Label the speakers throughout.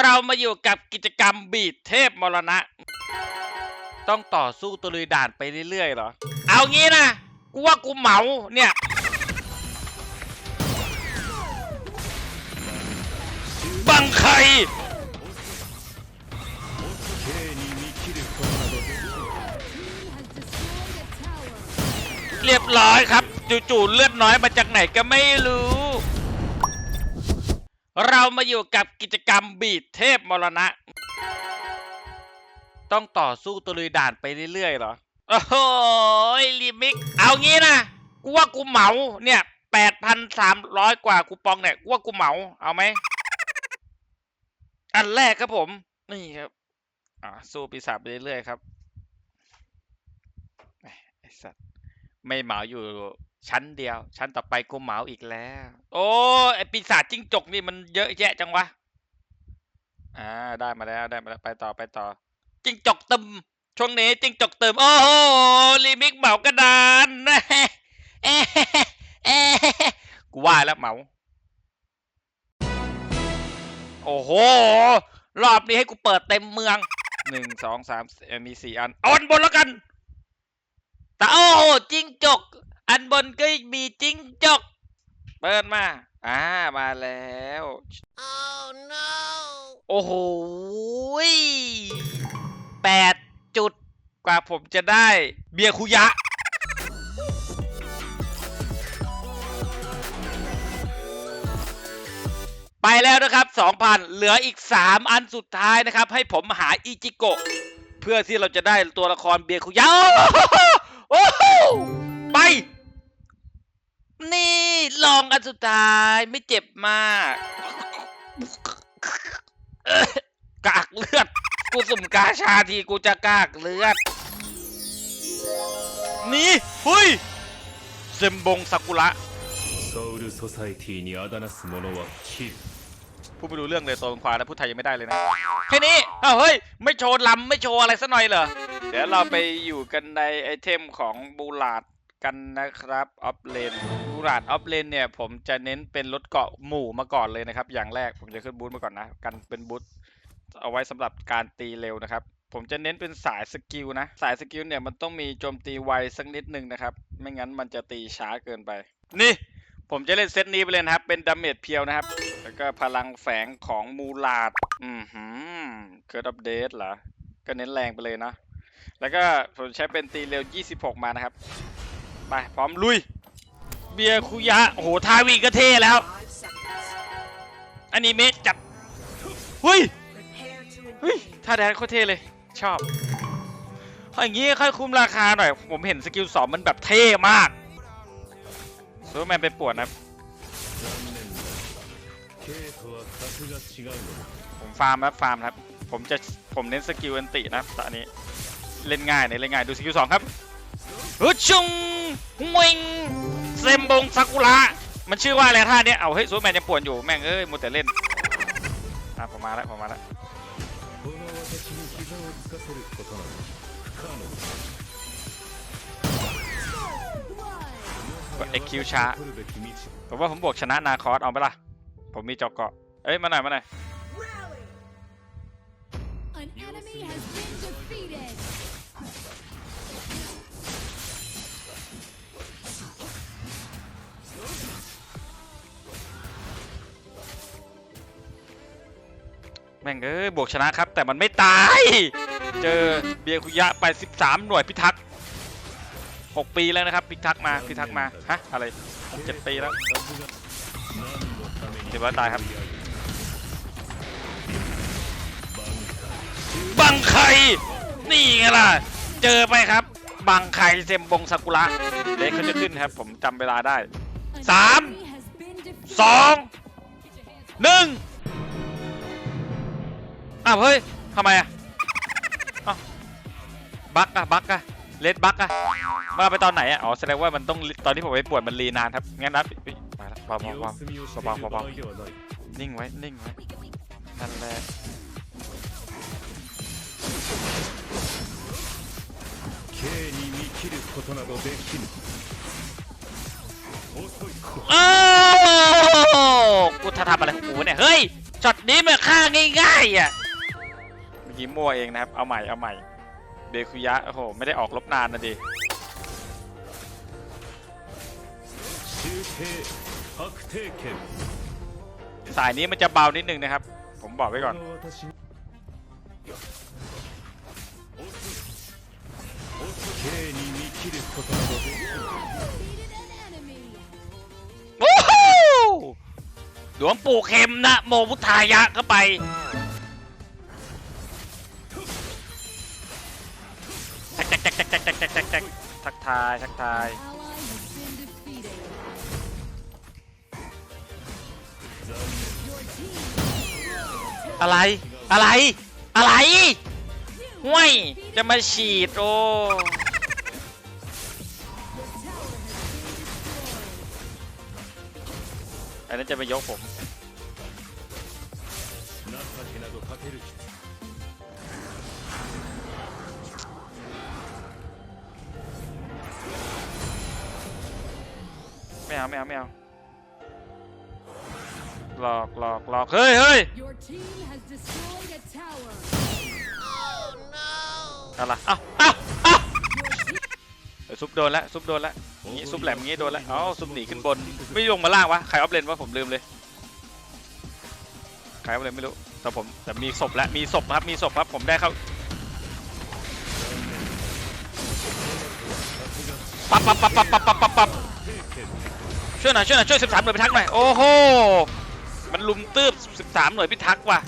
Speaker 1: เรามาอยู่กับกิจกรรมบีดเทพมรณะ ต้องต่อสู้ตะลุยด่านไปเรื่อยๆเหรอ เอางี้นะ กูว่ากูเหมาเนี่ย บังใคร เรียบร้อยครับ จู่ๆเลือดน้อยมาจากไหนก็ไม่รู้ เรามาอยู่กับกิจกรรมบีดเทพมรณะ ต้องต่อสู้ตะลุยด่านไปเรื่อยๆเหรอ โอ้โหลิมิก เอางี้นะ กูว่ากูเหมาเนี่ยแปดพันสามร้อยกว่าคูปองเนี่ย กูว่ากูเหมา เอาไหม อันแรกครับผม นี่ครับ อ่า สู้ปีศาจไปเรื่อยๆครับไอสัตว์ ไม่เหมาอยู่ ชั้นเดียว ชั้นต่อไปกูเหมาอีกแล้ว โอ้ไอปีศาจจิ้งจกนี่มันเยอะแยะจังวะ อ่า ได้มาแล้วได้มาแล้วไปต่อไปต่อ จิ้งจกตึมช่วงนี้จิ้งจกตึมโอ้โหรีมิกเหมากระดานเอ๊เอกูว่าแล้วเหมา โอ้โห รอบนี้ให้กูเปิดเต็มเมืองหนึ่งสองสามมีสี่อัน เอาอันบนแล้วกันแต่โอ้โหจิ้งจก อันบนก็มีจิ้งจก เปิดมา อ่า มาแล้ว
Speaker 2: Oh no!
Speaker 1: โอ้โหแปดจุดกว่าผมจะได้ เบียร์คุยะ ไปแล้วนะครับ 2,000 เหลืออีก 3 อันสุดท้ายนะครับ ให้ผมหาอิจิโกะ เพื่อที่เราจะได้ตัวละครเบียร์คุยะ โอ้โหไป นี่ลองอันสุดท้ายไม่เจ็บมาก เอ้อกากเลือด กูสุ่มกาชาทีกูจะกากเลือด นี่เฮ้ยเซมบงซากุระ
Speaker 3: ソウルソサエティにあだなす者は切る
Speaker 1: พูดไม่รู้เรื่องเลยตัวควาแล้วพูดไทยยังไม่ได้เลยนะ แค่นี้อ้าวเฮ้ย ไม่โชว์ลำไม่โชว์อะไรสักหน่อยเหรอ เดี๋ยวเราไปอยู่กันในไอเทมของบูลาด กันนะครับออฟเลนบูลาดออฟเลนเนี่ยผมจะเน้นเป็นรถเกาะหมู่มาก่อนเลยนะครับ อย่างแรกผมจะขึ้นบูธมาก่อนนะ กันเป็นบูธเอาไว้สำหรับการตีเร็วนะครับ ผมจะเน้นเป็นสายสกิลนะ สายสกิลเนี่ยมันต้องมีโจมตีไวสักนิดนึงนะครับ ไม่งั้นมันจะตีช้าเกินไป นี่ผมจะเล่นเซตนี้ไปเลยนะครับ เป็นดาเมจเพียวนะครับ แล้วก็พลังแฝงของมูลาด อืมหืมเกิดอัปเดตเหรอ ก็เน้นแรงไปเลยนะ แล้วก็ผมใช้เป็นตีเร็ว 26 มานะครับ ไปพร้อมลุย เบียคุยะโอ้โหทาวีก็เท่แล้วอันนี้เมะจับเฮ้ยเฮ้ยท่าแดนโคตรเท่เลยชอบเอาอย่างงี้ค่อยคุ้มราคาหน่อย ผมเห็นสกิลสองมันแบบเท่มากซูเปอร์แมนไปปวดนะผมฟาร์มครับฟาร์มครับ ผมจะผมเน้นสกิลอันตินะตอนนี้เล่นง่ายเนี่ยเล่นง่ายดูสกิลสองครับ ฮึชุงวิงเซมบงซากุระมันชื่อว่าอะไรท่าเนี้ยเอาเฮ้ยซูเแมนยังปวดอยู่แม่งเอ้ยมัวแต่เล่นอะผมมาแล้วผมมาแล้ว
Speaker 3: เอ็
Speaker 1: กคิวช้าผมว่าผมบวกชนะนาคอสเอาไปล่ะ ผมมีจอกเกาะเอ้ยมาหน่อยมาหน่อย แม่งเอ้ยบวกชนะครับ แต่มันไม่ตาย เจอเบียคุยะไป 13 หน่วยพิทักษ์6ปีแล้วนะครับ พิทักษ์มาพิทักษ์มาฮะอะไร7ปีแล้วเดี๋ยวว่าตายครับ บังไข่นี่ไงล่ะ เจอไปครับ บังไข่เซมบงซากุระเล็กเขาจะขึ้นครับ ผมจำเวลาได้
Speaker 2: สาม
Speaker 1: สองหนึ่ง อ้าวเฮ้ยทำไมอะบั๊กอะบั๊กอะเลดบั๊กอะมันอาไปตอนไหนอะอ๋อแสดงว่ามันต้องตอนที่ผมไปปวดมันรีนานครับงั้นนับมาแล้วเบาเบาเบาเบา
Speaker 3: เบา
Speaker 1: เนิ่งไว้นิ่งไว้นั่นแหละโอ้กูทำอะไรของกูเนี่ยเฮ้ยช็อตนี้มันฆ่าง่ายๆอะ กี้มั่วเองนะครับ เอาใหม่เอาใหม่ เบคุยะ โอ้โห ไม่ได้ออกลบนานนะดิสายนี้มันจะเบานิดนึงนะครับ ผมบอกไว้ก่อนด้วงปู่เข็มนะ โมพุทธายะเข้าไป กแท็กแท็กแท็กแท็กแท็กแท็กแท็กทักทายทักทาย อะไร อะไร อะไรห่วยจะมาฉีดโอ้อันนั้นจะไปยกผม เอาไม่เอาไม่เอาหลอกหลอกหลอกเฮ้ยเฮ้ยอะไรอ้าวอ้าวอ้าซุปโดนแล้วซุปโดนแล้วงี้ซุปแหลมงี้โดนแล้วอ๋อซุปหนีขึ้นบน ไม่ลงมาล่างวะใครออฟเลนวะผมลืมเลยใครออฟเลนไม่รู้แต่ผมแต่มีศพแล้วมีศพครับมีศพครับผมได้เข้าปั๊บปั๊บปั๊บปั๊บปั๊บปั๊บปั๊บ ช่วยหน่อยช่วยหน่อยช่วยสิบสามหน่วยพิทักษ์หน่อยโอ้โหมันลุมตืบสิบสามหน่วยพิทักษ์ว่ะ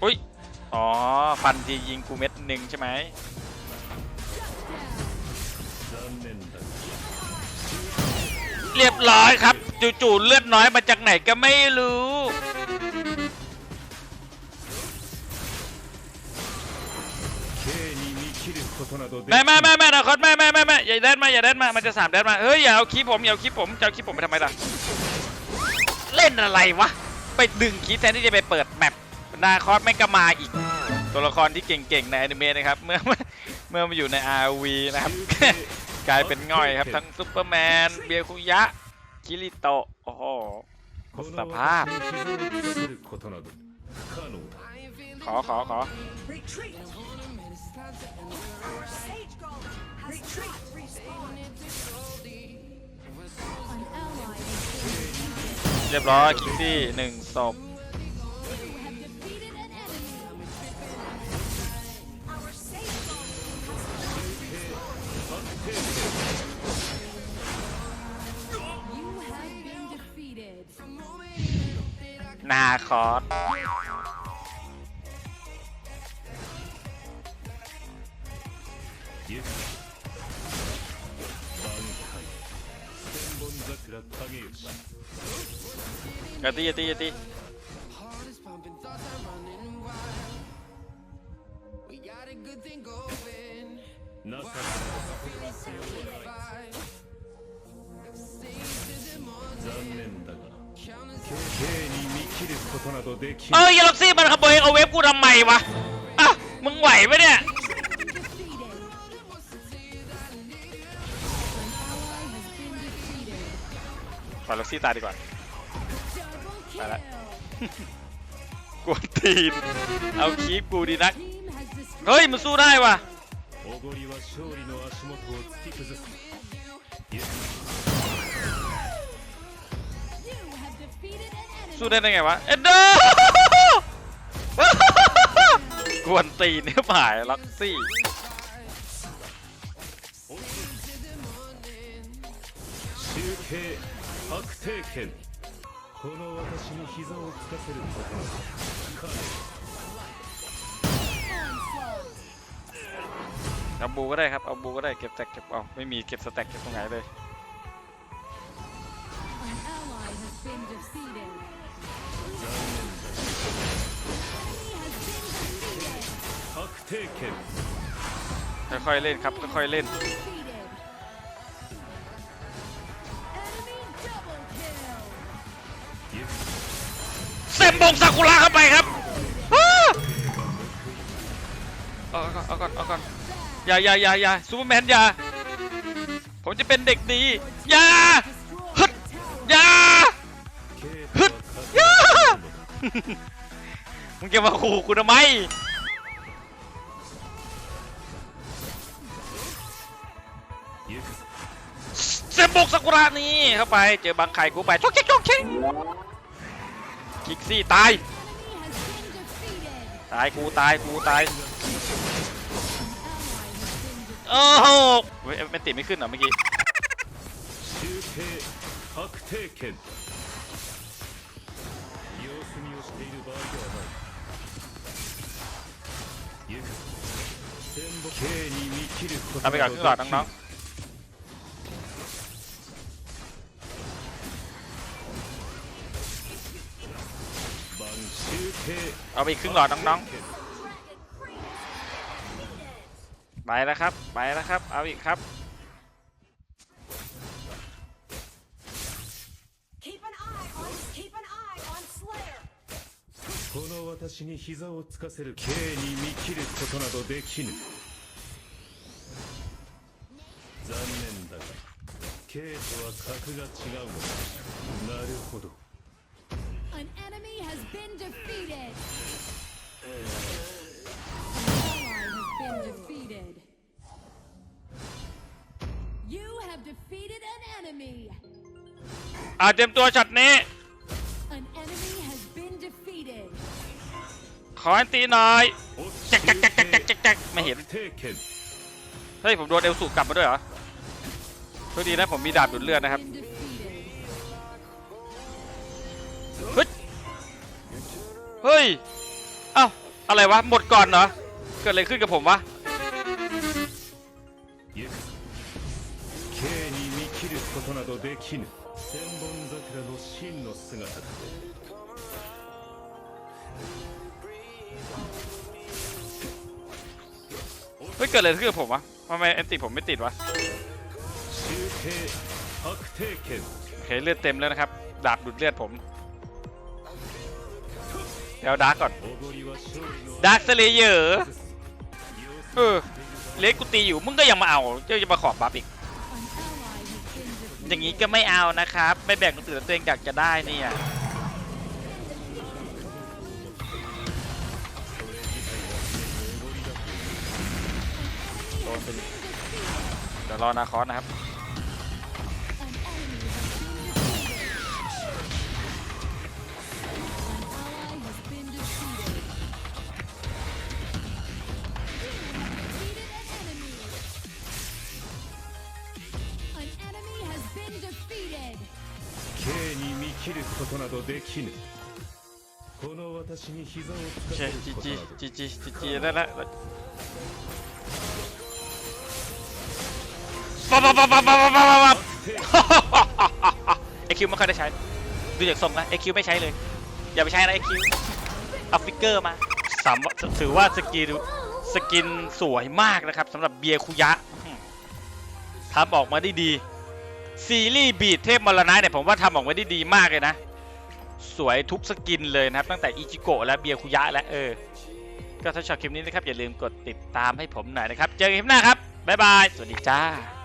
Speaker 3: โอ้
Speaker 1: ยอ๋อฟันที่ยิงกูเม็ดหนึ่งใช่ไหมเรียบร้อยครับ จู่ๆเลือดน้อยมาจากไหนก็ไม่รู้ แม่แม่แม่แม่นะคอสแม่แม่แม่แม่อย่าแดดมาอย่าแดดมามันจะสามแดดมาเฮ้ยอย่าเอาคลิผมอย่าเอาคลิผมจะเอาคลิผมไปทำไมล่ะเล่นอะไรวะไปดึงคลิแทนที่จะไปเปิดแมปนาคอสไม่ก็มาอีก ตัวละครที่เก่งๆในอนิเมะนะครับเมื่อเมื่อมาอยู่ใน RV นะครับกลายเป็นง่อยครับทั้งซูเปอร์แมนเบียคุยะคิริโตโอ้โห
Speaker 3: คุ
Speaker 1: ณภาพขอขอขอ เรียบร้อยคิกซี่หนึ่งศพนาคอร์
Speaker 3: ゆく挽回千本桜影吉
Speaker 1: อย่าตีอย่าตีอย่าตี
Speaker 4: Heart is pumping, thoughts are running wild. We got a good thing going.
Speaker 3: 情けなど
Speaker 4: Fight. Sing to the morning.
Speaker 3: 残念だが
Speaker 4: Count us
Speaker 3: K に見切ることなどでき
Speaker 1: เอ้
Speaker 3: ぬ
Speaker 1: ยยาล็อกซี่มันขโมยเอาเวฟกูทำไมวะอ่ะมึงไหวไหมเนี่ย ปล่อยล็อกซี่ตายดีกว่า
Speaker 2: ไปละ
Speaker 1: กวนตีน เอาคีบกูดีนัก เฮ้ย มันสู้ได้วะสู้ได้ได้ไงวะ เอ็ดเดอร์กวนตีนเนี่ยหมายล็อกซี่
Speaker 3: 集計白帝拳この私に膝をつかせることなど不可能
Speaker 2: Onslaught.
Speaker 1: เอาบูก็ได้ครับ เอาบูก็ได้ เก็บสแต็กเก็บเอาไม่มีเก็บสแต็กเก็บตรงไหนเลย
Speaker 2: An ally has been defeated.
Speaker 3: 残念だ
Speaker 2: He has been defeated.
Speaker 3: 白帝拳
Speaker 1: ค่อยๆเล่นครับ ค่อยๆเล่น บงซากุระเข้าไปครับเอาก่อนเอาก่อนเอาก่อนอย่าอย่าอย่าอย่าซูเปอร์แมนอย่าผมจะเป็นเด็กดีอย่าฮึดอย่าฮึดอย่ามึงจะมาขู่กูทำไมเซมบกซากุระนี่เข้าไปเจอบางไข่กูไปช็อกเช็กช็อกเช็ก คิกซี่ตาย ตายกูตายกูตายโอ้โหเว้ยมติไม่ขึ้นเหรอเมื่อกี้ทำไปก่อนขึ้นหลอดน้อง เอาไปอีกครึ่งหลอดน้องๆ ไปแล้วครับ ไปแล้วครับ เอาอีกครับ
Speaker 5: Keep an eye on keep an eye on Slayer.
Speaker 3: この私に膝をつかせる刑に見切ることなどできぬ残念だが刑とは格が違うのだなるほど
Speaker 1: อาเตรียมตัวชัดนี้ ขออันตีหน่อยแจ๊กแจ๊กแจ๊กแจ๊กไม่เห็น เฮ้ย ผมโดนเอลสูกลับมาด้วยเหรอโชคดีนะผมมีดาบดูดเลือดนะครับเฮ้ย เฮ้ยอ้า อะไรวะ หมดก่อนเหรอ เกิดอะไรขึ้นกับผมวะ
Speaker 3: 行くぞ刑に見切ることなどできぬ千本桜の真の姿だ
Speaker 1: เฮ้ย เกิดอะไรขึ้นกับผมวะทำไมแอนติผมไม่ติดวะ
Speaker 3: 集計確定権
Speaker 1: โอเคเลือดเต็มแล้วนะครับ ดาบดูดเลือดผม เดี๋ยวดาร์กก่อนดาร์กเลเยอร์เออเลสกูตีอยู่มึงก็ยังมาเอาเจ้าจะมาขอบัฟอีก อย่างนี้ก็ไม่เอานะครับ ไม่แบ่งตื่นตัวเองอยกจะได้เนี่ยเดี๋ยวรอนาคอสนะครับ
Speaker 3: 切ることなどできぬこの私に膝をつ
Speaker 1: โอ
Speaker 3: か
Speaker 1: เค
Speaker 3: せる
Speaker 1: จี
Speaker 3: こと
Speaker 1: จี
Speaker 3: など
Speaker 1: จีจีจีจีได้แล้วปั๊บปั๊บปั๊บปั๊บปั๊บปั๊บปั๊บ ไอคิวไม่ค่อยได้ใช้ ดูจากทรงนะไอคิวไม่ใช้เลย อย่าไปใช้นะไอคิวเอาฟิกเกอร์มาสามถือว่าสกินสกินสวยมากนะครับสำหรับเบียร์คุยะอื้อหือทำออกมาได้ดี ซีรีส์บีดเทพมรณะเนี่ยผมว่าทำออกมาได้ดีมากเลยนะ สวยทุกสกินเลยนะครับ ตั้งแต่อิจิโกะและเบียคุยะและเออ ก็ถ้าชอบคลิปนี้นะครับ อย่าลืมกดติดตามให้ผมหน่อยนะครับ เจอกันคลิปหน้าครับ บ๊ายบาย สวัสดีจ้า